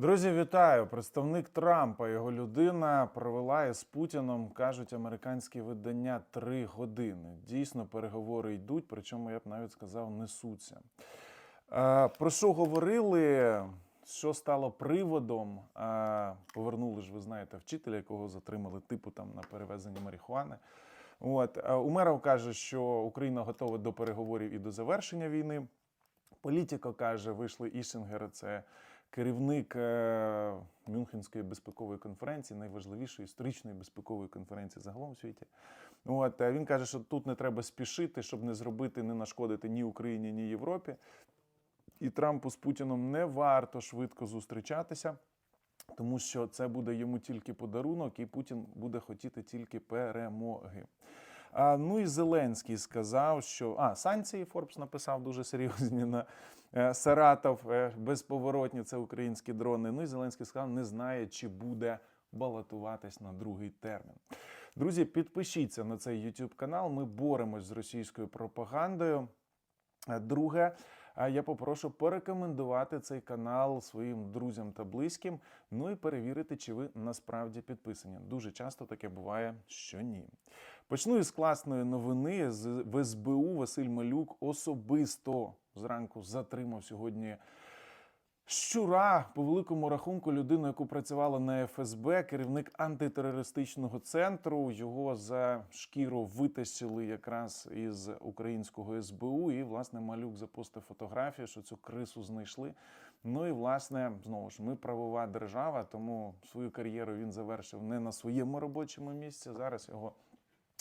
Друзі, вітаю! Представник Трампа, його людина провела із Путіном, кажуть американські видання, три години. Дійсно, переговори йдуть, причому я б навіть сказав, несуться. Е, Про що говорили? Що стало приводом? Е, Повернули ж, ви знаєте, вчителя, якого затримали типу там на перевезенні марихуани. От е, Умеров каже, що Україна готова до переговорів і до завершення війни. Політико каже, вийшли Ішингер, це керівник е, Мюнхенської безпекової конференції, найважливішої історичної безпекової конференції загалом у світі. От е, він каже, що тут не треба спішити, щоб не зробити, не нашкодити ні Україні, ні Європі. І Трампу з Путіном не варто швидко зустрічатися, тому що це буде йому тільки подарунок, і Путін буде хотіти тільки перемоги. Ну і Зеленський сказав, що а санкції Форбс написав дуже серйозні на е, Саратов е, безповоротні. Це українські дрони. Ну і Зеленський сказав, не знає, чи буде балотуватись на другий термін. Друзі, підпишіться на цей YouTube канал. Ми боремось з російською пропагандою. Е, Друге, я попрошу порекомендувати цей канал своїм друзям та близьким. Ну і перевірити, чи ви насправді підписані. Дуже часто таке буває, що ні. Почну із класної новини. З в СБУ Василь Малюк особисто зранку затримав сьогодні. Щура по великому рахунку людину, яку працювала на ФСБ, керівник антитерористичного центру. Його за шкіру витащили якраз із українського СБУ. І власне малюк запостив фотографію, що цю крису знайшли. Ну і власне знову ж ми правова держава, тому свою кар'єру він завершив не на своєму робочому місці. Зараз його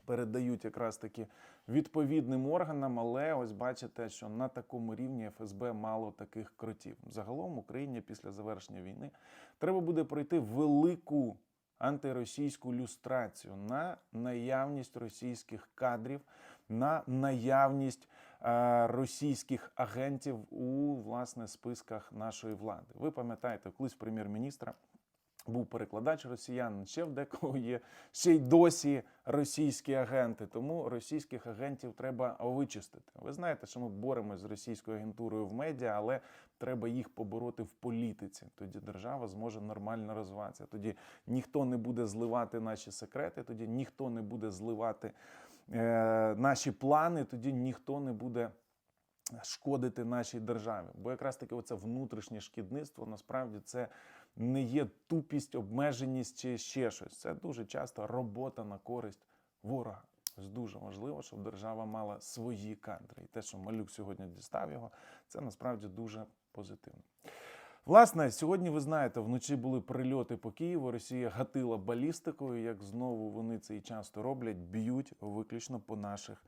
передають якраз таки відповідним органам, але ось бачите, що на такому рівні ФСБ мало таких кротів. Загалом Україні після завершення війни треба буде пройти велику антиросійську люстрацію на наявність російських кадрів, на наявність е, російських агентів у власне списках нашої влади. Ви пам'ятаєте, колись прем'єр-міністра був перекладач росіян, ще в декого є ще й досі російські агенти. Тому російських агентів треба вичистити. Ви знаєте, що ми боремося з російською агентурою в медіа, але треба їх побороти в політиці. Тоді держава зможе нормально розвиватися. Тоді ніхто не буде зливати наші секрети, тоді ніхто не буде зливати е, наші плани, тоді ніхто не буде шкодити нашій державі. Бо якраз таки оце внутрішнє шкідництво насправді це не є тупість, обмеженість чи ще щось. Це дуже часто робота на користь ворога. Дуже важливо, щоб держава мала свої кадри. І те, що малюк сьогодні дістав його, це насправді дуже позитивно. Власне, сьогодні ви знаєте, вночі були прильоти по Києву. Росія гатила балістикою, як знову вони це і часто роблять, б'ють виключно по наших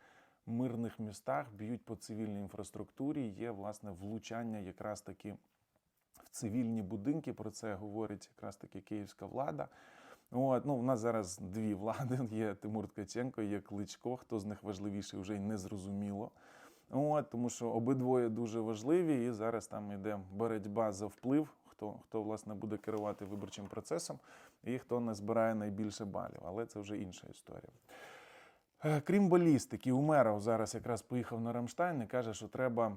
мирних містах, б'ють по цивільній інфраструктурі. Є власне влучання якраз таки цивільні будинки. Про це говорить якраз таки київська влада. От, ну, у нас зараз дві влади: є Тимур Ткаченко, є Кличко. Хто з них важливіший, вже й не зрозуміло. От, тому що обидвоє дуже важливі, і зараз там йде боротьба за вплив. Хто, хто власне буде керувати виборчим процесом, і хто не збирає найбільше балів. Але це вже інша історія. Е, Крім балістики, Умеров зараз якраз поїхав на Рамштайн і каже, що треба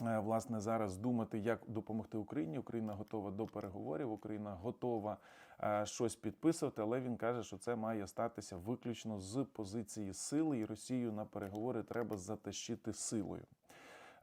власне зараз думати, як допомогти Україні. Україна готова до переговорів, Україна готова е, щось підписувати, але він каже, що це має статися виключно з позиції сили, і Росію на переговори треба затащити силою.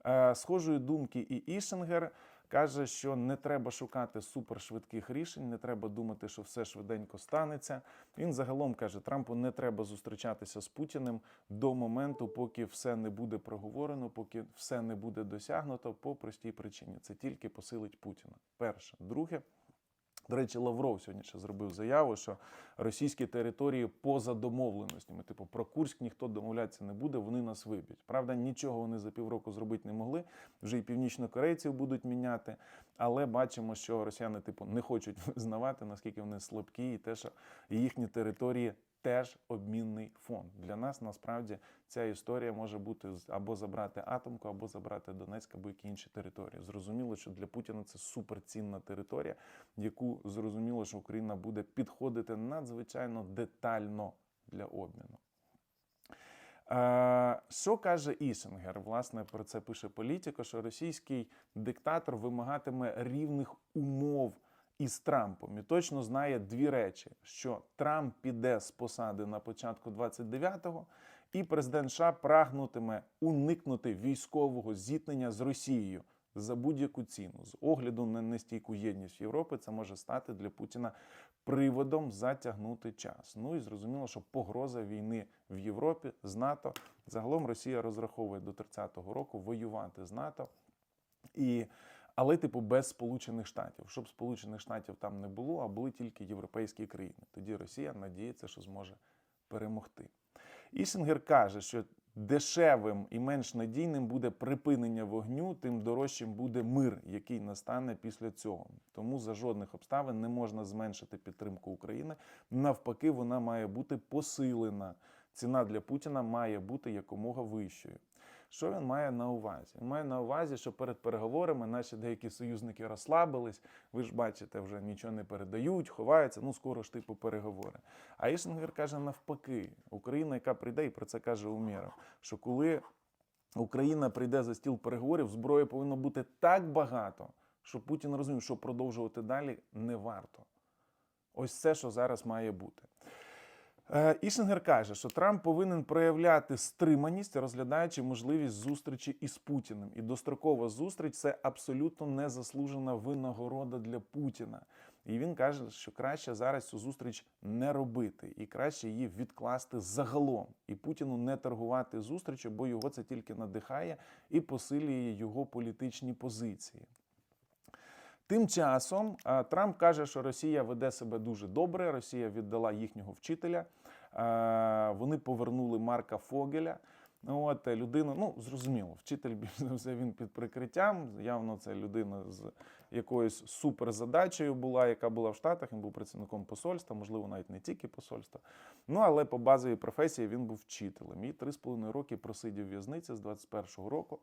Е, Схожої думки і Ішингер каже, що не треба шукати супершвидких рішень, не треба думати, що все швиденько станеться. Він загалом каже, Трампу не треба зустрічатися з Путіним до моменту, поки все не буде проговорено, поки все не буде досягнуто по простій причині. Це тільки посилить Путіна. Перше, друге. До речі, Лавров сьогодні ще зробив заяву, що російські території поза домовленостями. Типу, про Курськ ніхто домовлятися не буде, вони нас виб'ють. Правда, нічого вони за півроку зробити не могли. Вже і північнокорейців будуть міняти. Але бачимо, що росіяни, типу, не хочуть визнавати, наскільки вони слабкі, і те, що їхні території. Теж обмінний фонд для нас насправді ця історія може бути або забрати атомку, або забрати Донецьк, або які інші території. Зрозуміло, що для Путіна це суперцінна територія, яку зрозуміло, що Україна буде підходити надзвичайно детально для обміну. Що каже Ішингер? Власне, про це пише політико, що російський диктатор вимагатиме рівних умов із Трампом і точно знає дві речі: що Трамп піде з посади на початку 29-го, і президент США прагнутиме уникнути військового зіткнення з Росією за будь-яку ціну. З огляду на нестійку єдність Європи, це може стати для Путіна приводом затягнути час. Ну і зрозуміло, що погроза війни в Європі з НАТО загалом Росія розраховує до 30-го року воювати з НАТО. І але, типу, без Сполучених Штатів, щоб Сполучених Штатів там не було, а були тільки європейські країни. Тоді Росія надіється, що зможе перемогти. Ісінгер каже, що дешевим і менш надійним буде припинення вогню, тим дорожчим буде мир, який настане після цього. Тому за жодних обставин не можна зменшити підтримку України. Навпаки, вона має бути посилена. Ціна для Путіна має бути якомога вищою. Що він має на увазі? Він має на увазі, що перед переговорами наші деякі союзники розслабились. Ви ж бачите, вже нічого не передають, ховаються. Ну скоро ж типу переговори. А Ішенгер каже навпаки: Україна, яка прийде, і про це каже Умєров, що коли Україна прийде за стіл переговорів, зброї повинно бути так багато, що Путін розумів, що продовжувати далі не варто. Ось це, що зараз має бути. Е, Ішингер каже, що Трамп повинен проявляти стриманість, розглядаючи можливість зустрічі із Путіним. І дострокова зустріч це абсолютно незаслужена винагорода для Путіна. І він каже, що краще зараз цю зустріч не робити, і краще її відкласти загалом. І Путіну не торгувати зустрічю, бо його це тільки надихає і посилює його політичні позиції. Тим часом Трамп каже, що Росія веде себе дуже добре. Росія віддала їхнього вчителя. А, Вони повернули Марка Фогеля. От людина, ну зрозуміло, вчитель більш за все він під прикриттям. Явно це людина з якоюсь суперзадачею була, яка була в Штатах. Він був працівником посольства, можливо, навіть не тільки посольства. Ну але по базовій професії він був вчителем. І три з половиною роки просидів в'язниці з 21-го року.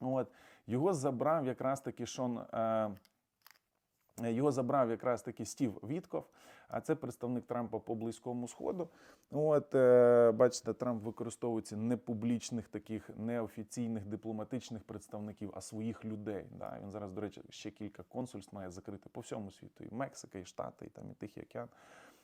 От його забрав якраз таки Шон. Е, його забрав якраз таки Стів Вітков, а це представник Трампа по близькому сходу. От е, бачите, Трамп використовується не публічних таких неофіційних дипломатичних представників, а своїх людей. Да. Він зараз, до речі, ще кілька консульств має закрити по всьому світу: і Мексика, і Штати, і там і Тихий океан.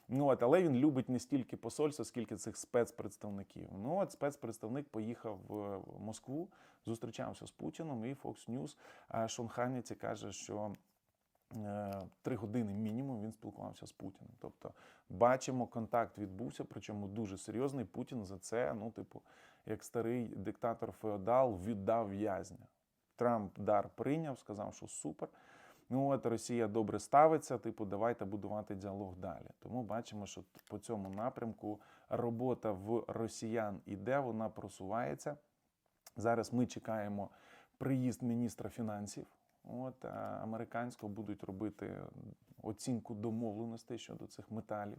Ну от, але він любить не стільки посольства, скільки цих спецпредставників. Ну от спецпредставник поїхав в Москву, зустрічався з Путіном, і Fox News Шон Ханіці каже, що. Три години мінімум він спілкувався з Путіним. Тобто, бачимо, контакт відбувся, причому дуже серйозний. Путін за це, ну, типу, як старий диктатор Феодал, віддав в'язня. Трамп дар прийняв, сказав, що супер. Ну от Росія добре ставиться. Типу, давайте будувати діалог далі. Тому бачимо, що по цьому напрямку робота в росіян іде, вона просувається. Зараз ми чекаємо приїзд міністра фінансів. От американського будуть робити оцінку домовленостей щодо цих металів.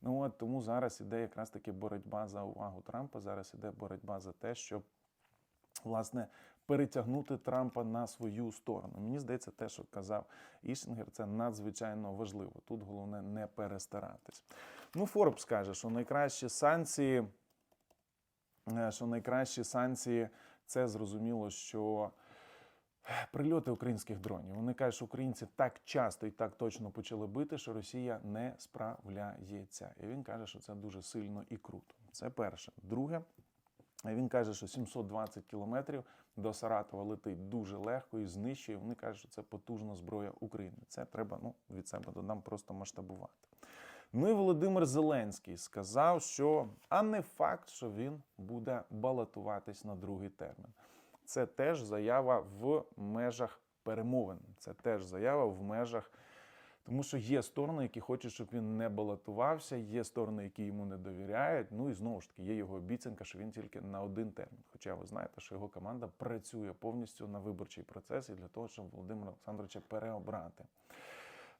Ну от тому зараз іде якраз таки боротьба за увагу Трампа. Зараз іде боротьба за те, щоб власне перетягнути Трампа на свою сторону. Мені здається, те, що казав Ішингер, це надзвичайно важливо. Тут головне не перестаратись. Ну, Форбс каже, що найкращі санкції, що найкращі санкції це зрозуміло, що. Прильоти українських дронів. Вони кажуть, що українці так часто і так точно почали бити, що Росія не справляється. І він каже, що це дуже сильно і круто. Це перше. Друге, він каже, що 720 кілометрів до Саратова летить дуже легко і знищує. Вони кажуть, що це потужна зброя України. Це треба ну, від себе додам просто масштабувати. Ну і Володимир Зеленський сказав, що а не факт, що він буде балотуватись на другий термін. Це теж заява в межах перемовин. Це теж заява в межах, тому що є сторони, які хочуть, щоб він не балотувався, є сторони, які йому не довіряють. Ну і знову ж таки є його обіцянка, що він тільки на один термін. Хоча ви знаєте, що його команда працює повністю на виборчий процес і для того, щоб Володимира Олександровича переобрати.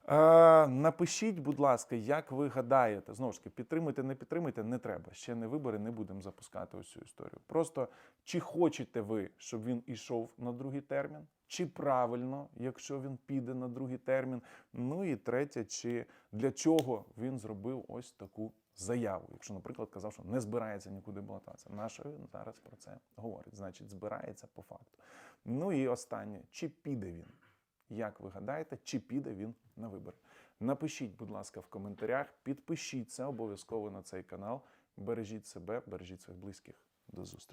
Е, напишіть, будь ласка, як ви гадаєте, знову ж таки, підтримуйте, не підтримуйте, не треба. Ще не вибори, не будемо запускати ось цю історію. Просто чи хочете ви, щоб він ішов на другий термін, чи правильно, якщо він піде на другий термін. Ну і третє, чи для чого він зробив ось таку заяву, якщо, наприклад, казав, що не збирається нікуди балотуватися. На що він зараз про це говорить? Значить, збирається по факту. Ну і останнє, чи піде він? Як ви гадаєте, чи піде він на вибори? Напишіть, будь ласка, в коментарях, підпишіться обов'язково на цей канал. Бережіть себе, бережіть своїх близьких. До зустрічі.